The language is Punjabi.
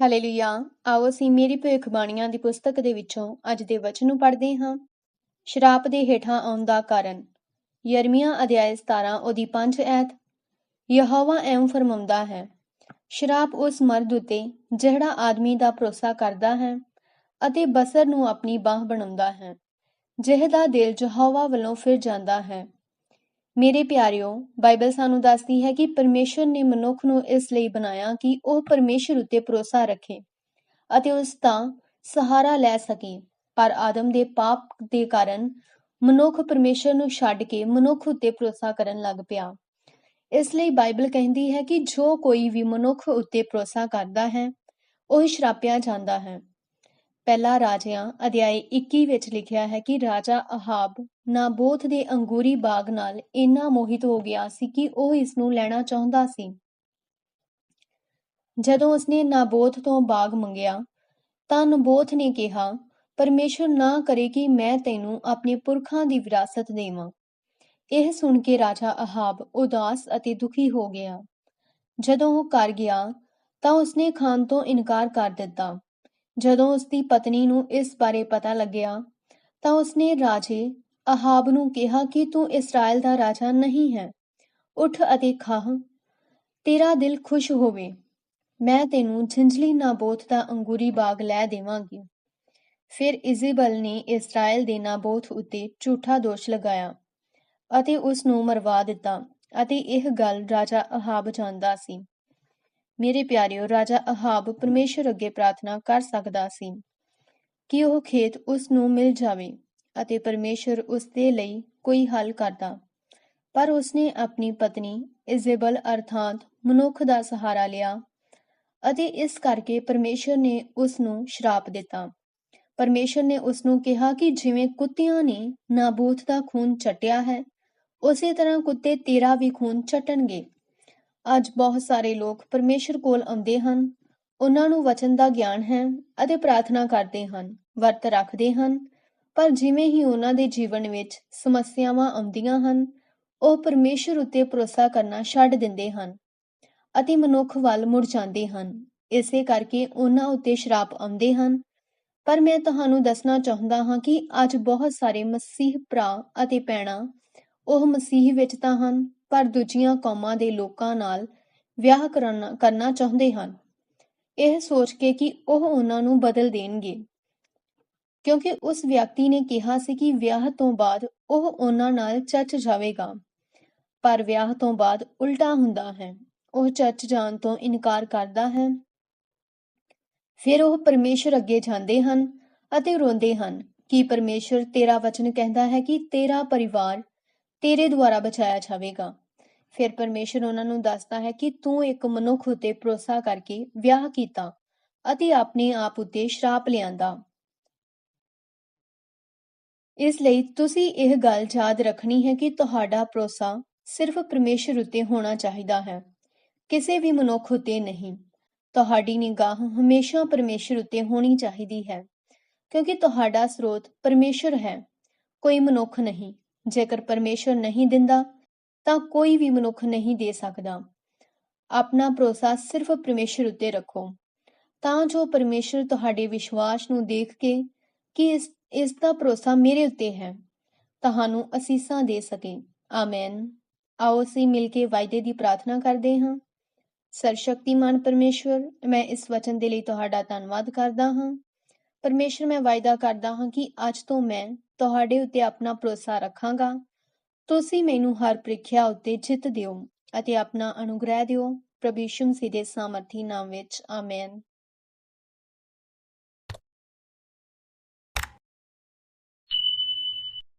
ਹਾਲੇਲੂਇਆ। ਆਓ ਅਸੀਂ ਮੇਰੀ ਭਵਿੱਖਬਾਣੀਆਂ ਦੀ ਪੁਸਤਕ ਦੇ ਵਿੱਚੋਂ ਅੱਜ ਦੇ ਵਚਨ ਨੂੰ ਪੜ੍ਹਦੇ ਹਾਂ। ਸ਼ਰਾਪ ਦੇ ਹੇਠਾਂ ਆਉਣ ਦਾ ਕਾਰਨ। ਯਰਮੀਆ ਅਧਿਆਇ 17 ਉਹਦੀ 5 ਐਤ। ਯਹੋਵਾ ਐਂ ਫਰਮਾਉਂਦਾ ਹੈ, ਸ਼ਰਾਪ ਉਸ ਮਰਦ ਉਤੇ, ਜਿਹੜਾ ਆਦਮੀ ਦਾ ਭਰੋਸਾ ਕਰਦਾ ਹੈ ਅਤੇ ਬਸਰ ਨੂੰ ਆਪਣੀ ਬਾਹ ਬਣਾਉਂਦਾ ਹੈ, ਜਿਹਦਾ ਦਿਲ ਯਹੋਵਾ ਵੱਲੋਂ ਫਿਰ ਜਾਂਦਾ ਹੈ। ਮੇਰੇ ਪਿਆਰਿਓ, ਬਾਈਬਲ ਸਾਨੂੰ ਦੱਸਦੀ ਹੈ ਕਿ ਪਰਮੇਸ਼ਰ ਨੇ ਮਨੁੱਖ ਨੂੰ ਇਸ ਲਈ ਬਣਾਇਆ ਕਿ ਉਹ ਪਰਮੇਸ਼ਰ ਉੱਤੇ ਭਰੋਸਾ ਰੱਖੇ ਅਤੇ ਉਸ ਦਾ ਸਹਾਰਾ ਲੈ ਸਕੇ। ਪਰ ਆਦਮ ਦੇ ਪਾਪ ਦੇ ਕਾਰਨ ਮਨੁੱਖ ਪਰਮੇਸ਼ਰ ਨੂੰ ਛੱਡ ਕੇ ਮਨੁੱਖ ਉੱਤੇ ਭਰੋਸਾ ਕਰਨ ਲੱਗ ਪਿਆ। ਇਸ ਲਈ ਬਾਈਬਲ ਕਹਿੰਦੀ ਹੈ ਕਿ ਜੋ ਕੋਈ ਵੀ ਮਨੁੱਖ ਉੱਤੇ ਭਰੋਸਾ ਕਰਦਾ ਹੈ, ਉਹ ਸ਼ਰਾਪਿਆ ਜਾਂਦਾ ਹੈ। ਪਹਿਲਾ ਰਾਜਿਆਂ, ਅਧਿਆਇ 21 ਵਿੱਚ ਲਿਖਿਆ ਹੈ ਕਿ ਰਾਜਾ ਅਹਾਬ ਨਾਬੋਥ ਦੇ ਅੰਗੂਰੀ ਬਾਗ ਨਾਲ ਇੰਨਾ ਮੋਹਿਤ ਹੋ ਗਿਆ ਸੀ ਕਿ ਉਹ ਇਸ ਨੂੰ ਲੈਣਾ ਚਾਹੁੰਦਾ ਸੀ। ਜਦੋਂ ਉਸਨੇ ਨਾਬੋਥ ਤੋਂ ਬਾਗ ਮੰਗਿਆ, ਤਾਂ ਨਬੋਥ ਨੇ ਕਿਹਾ, ਪਰਮੇਸ਼ਰ ਨਾ ਕਰੇ ਕਿ ਮੈਂ ਤੈਨੂੰ ਆਪਣੇ ਪੁਰਖਾਂ ਦੀ ਵਿਰਾਸਤ ਦੇਵਾਂ। ਇਹ ਸੁਣ ਕੇ ਰਾਜਾ ਅਹਾਬ ਉਦਾਸ ਅਤੇ ਦੁਖੀ ਹੋ ਗਿਆ। ਜਦੋਂ ਉਹ ਕਰ ਗਿਆ, ਤਾਂ ਉਸਨੇ ਖਾਨ ਤੋਂ ਇਨਕਾਰ ਕਰ ਦਿੱਤਾ। ਜਦੋਂ ਉਸਦੀ ਪਤਨੀ ਨੂੰ ਇਸ ਬਾਰੇ ਪਤਾ ਲੱਗਿਆ ਤਾਂ ਉਸਨੇ ਰਾਜੇ ਅਹਾਬ ਨੂੰ ਕਿਹਾ ਕਿ ਤੂੰ ਇਸਰਾਇਲ ਦਾ ਰਾਜਾ ਨਹੀਂ ਹੈ। ਉੱਠ ਅਤੇ ਖਾਹ ਤੇਰਾ ਦਿਲ ਖੁਸ਼ ਹੋਵੇ। ਮੈਂ ਤੈਨੂੰ ਝੰਜਲੀ ਨਾਬੋਥ ਦਾ ਅੰਗੂਰੀ ਬਾਗ ਲੈ ਦੇਵਾਂਗੀ। ਫਿਰ ਇਜ਼ੇਬਲ ਨੇ ਇਸਰਾਇਲ ਦੇ ਨਾਬੋਥ ਉੱਤੇ ਝੂਠਾ ਦੋਸ਼ ਲਗਾਇਆ ਅਤੇ ਉਸ ਨੂੰ ਮਰਵਾ ਦਿੱਤਾ ਅਤੇ ਇਹ ਗੱਲ ਰਾਜਾ ਅਹਾਬ ਜਾਣਦਾ ਸੀ। ਮੇਰੇ ਪਿਆਰਿਓ, ਰਾਜਾ ਅਹਾਬ ਪਰਮੇਸ਼ਰ ਅੱਗੇ ਪ੍ਰਾਰਥਨਾ ਕਰ ਸਕਦਾ ਸੀ ਕਿ ਉਹ ਖੇਤ ਉਸ ਨੂੰ ਮਿਲ ਜਾਵੇ ਅਤੇ ਪਰਮੇਸ਼ਰ ਉਸ ਦੇ ਲਈ ਕੋਈ ਹੱਲ ਕਰਦਾ। ਪਰ ਉਸਨੇ ਆਪਣੀ ਪਤਨੀ ਇਜ਼ੇਬਲ ਅਰਥਾਤ ਮਨੁੱਖ ਦਾ ਸਹਾਰਾ ਲਿਆ ਅਤੇ ਇਸ ਕਰਕੇ ਪਰਮੇਸ਼ਰ ਨੇ ਉਸ ਨੂੰ ਸ਼ਰਾਪ ਦਿੱਤਾ। ਪਰਮੇਸ਼ਰ ਨੇ ਉਸ ਨੂੰ ਕਿਹਾ ਕਿ ਜਿਵੇਂ ਕੁੱਤਿਆਂ ਨੇ ਨਾਬੂਤ ਦਾ ਖੂਨ ਚਟਿਆ ਹੈ, ਉਸੇ ਤਰ੍ਹਾਂ ਕੁੱਤੇ ਤੇਰਾ ਵੀ ਖੂਨ ਚਟਣਗੇ। ਅੱਜ ਬਹੁਤ ਸਾਰੇ ਲੋਕ ਪਰਮੇਸ਼ਰ ਕੋਲ ਆਉਂਦੇ ਹਨ। ਉਹਨਾਂ ਨੂੰ ਵਚਨ ਦਾ ਗਿਆਨ ਹੈ ਅਤੇ ਪ੍ਰਾਰਥਨਾ ਕਰਦੇ ਹਨ, ਵਰਤ ਰੱਖਦੇ ਹਨ। ਪਰ ਜਿਵੇਂ ਹੀ ਉਹਨਾਂ ਦੇ ਜੀਵਨ ਵਿੱਚ ਸਮੱਸਿਆਵਾਂ ਆਉਂਦੀਆਂ ਹਨ, ਉਹ ਪਰਮੇਸ਼ਰ ਉੱਤੇ ਭਰੋਸਾ ਕਰਨਾ ਛੱਡ ਦਿੰਦੇ ਹਨ ਅਤੇ ਮਨੁੱਖ ਵੱਲ ਮੁੜ ਜਾਂਦੇ ਹਨ। ਇਸੇ ਕਰਕੇ ਉਹਨਾਂ ਉੱਤੇ ਸ਼ਰਾਪ ਆਉਂਦੇ ਹਨ। ਪਰ ਮੈਂ ਤੁਹਾਨੂੰ ਦੱਸਣਾ ਚਾਹੁੰਦਾ ਹਾਂ ਕਿ ਅੱਜ ਬਹੁਤ ਸਾਰੇ ਮਸੀਹ ਭਰਾ ਅਤੇ ਭੈਣਾਂ ਉਹ ਮਸੀਹ ਵਿੱਚ ਤਾਂ ਹਨ ਪਰ ਦੂਜੀਆਂ ਕੌਮਾਂ ਦੇ ਲੋਕਾਂ ਨਾਲ ਵਿਆਹ ਕਰਨਾ ਕਰਨਾ ਚਾਹੁੰਦੇ ਹਨ। ਇਹ ਸੋਚ ਕੇ ਕਿ ਉਹ ਉਹਨਾਂ ਨੂੰ ਬਦਲ ਦੇਣਗੇ। ਕਿਉਂਕਿ ਉਸ ਵਿਅਕਤੀ ਨੇ ਕਿਹਾ ਸੀ ਕਿ ਵਿਆਹ ਤੋਂ ਬਾਅਦ ਉਹ ਉਹਨਾਂ ਨਾਲ ਚੱਚ ਜਾਵੇਗਾ। ਪਰ ਵਿਆਹ ਤੋਂ ਬਾਅਦ ਉਲਟਾ ਹੁੰਦਾ ਹੈ। ਉਹ ਚੱਚ ਜਾਣ ਤੋਂ ਇਨਕਾਰ ਕਰਦਾ ਹੈ। ਫਿਰ ਉਹ ਪਰਮੇਸ਼ਰ ਅੱਗੇ ਜਾਂਦੇ ਹਨ ਅਤੇ ਰੋਂਦੇ ਹਨ ਕਿ ਪਰਮੇਸ਼ਰ ਤੇਰਾ ਵਚਨ ਕਹਿੰਦਾ ਹੈ ਕਿ ਤੇਰਾ ਪਰਿਵਾਰ ਤੇਰੇ ਦੁਆਰਾ ਬਚਾਇਆ ਜਾਵੇਗਾ। ਫਿਰ ਪਰਮੇਸ਼ਰ ਉਹਨਾਂ ਨੂੰ ਦੱਸਦਾ ਹੈ ਕਿ ਤੂੰ ਇੱਕ ਮਨੁੱਖ ਉਤੇ ਭਰੋਸਾ ਕਰਕੇ ਵਿਆਹ ਕੀਤਾ ਅਤੇ ਆਪਣੇ ਆਪ ਉਤੇ ਸ਼ਰਾਪ ਲਿਆਂਦਾ। ਇਸ ਲਈ ਤੁਸੀਂ ਇਹ ਗੱਲ ਯਾਦ ਰੱਖਣੀ ਹੈ ਕਿ ਤੁਹਾਡਾ ਭਰੋਸਾ ਸਿਰਫ ਪਰਮੇਸ਼ਰ ਉਤੇ ਹੋਣਾ ਚਾਹੀਦਾ ਹੈ। ਕਿਸੇ ਵੀ ਮਨੁੱਖ ਉਤੇ ਨਹੀਂ। ਤੁਹਾਡੀ ਨਿਗਾਹ ਹਮੇਸ਼ਾ ਪਰਮੇਸ਼ਰ ਉਤੇ ਹੋਣੀ ਚਾਹੀਦੀ ਹੈ, ਕਿਉਂਕਿ ਤੁਹਾਡਾ ਸਰੋਤ ਪਰਮੇਸ਼ਰ ਹੈ। ਕੋਈ ਮਨੁੱਖ ਨਹੀਂ। ਜੇਕਰ ਪਰਮੇਸ਼ਰ ਨਹੀਂ ਦਿੰਦਾ, ਤਾਂ ਕੋਈ ਵੀ ਮਨੁੱਖ ਨਹੀਂ ਦੇ ਸਕਦਾ। ਆਪਣਾ ਭਰੋਸਾ ਸਿਰਫ ਪਰਮੇਸ਼ਰ ਉੱਤੇ ਰੱਖੋ। ਤਾਂ ਜੋ ਪਰਮੇਸ਼ਰ ਤੁਹਾਡੇ ਵਿਸ਼ਵਾਸ ਨੂੰ ਦੇਖ ਕੇ ਕਿ ਇਸ ਇਸ ਦਾ ਭਰੋਸਾ ਮੇਰੇ ਉੱਤੇ ਹੈ, ਤੁਹਾਨੂੰ ਅਸੀਸਾਂ ਦੇ ਸਕੇ। ਆਮੇਨ। ਆਓ ਅਸੀਂ ਮਿਲ ਕੇ ਵਾਅਦੇ ਦੀ ਪ੍ਰਾਰਥਨਾ ਕਰਦੇ ਹਾਂ। ਸਰਸ਼ਕਤੀਮਾਨ ਪਰਮੇਸ਼ਵਰ, ਮੈਂ ਇਸ ਵਚਨ ਦੇ ਲਈ ਤੁਹਾਡਾ ਧੰਨਵਾਦ ਕਰਦਾ ਹਾਂ। ਪਰਮੇਸ਼ਰ ਮੈਂ ਵਾਅਦਾ ਕਰਦਾ ਹਾਂ ਕਿ ਅੱਜ ਤੋਂ ਮੈਂ ਤੁਹਾਡੇ ਉੱਤੇ ਆਪਣਾ ਭਰੋਸਾ ਰੱਖਾਂਗਾ। ਤੁਸੀਂ ਮੈਨੂੰ ਹਰ ਪ੍ਰੀਖਿਆ ਉੱਤੇ ਜਿੱਤ ਦਿਓ ਅਤੇ ਆਪਣਾ ਅਨੁਗ੍ਰਹਿ ਦਿਓ। ਪ੍ਰਭੂ ਯਿਸੂ ਮਸੀਹ ਦੇ ਸਾਮਰਥੀ ਨਾਮ ਵਿੱਚ ਆਮੇਨ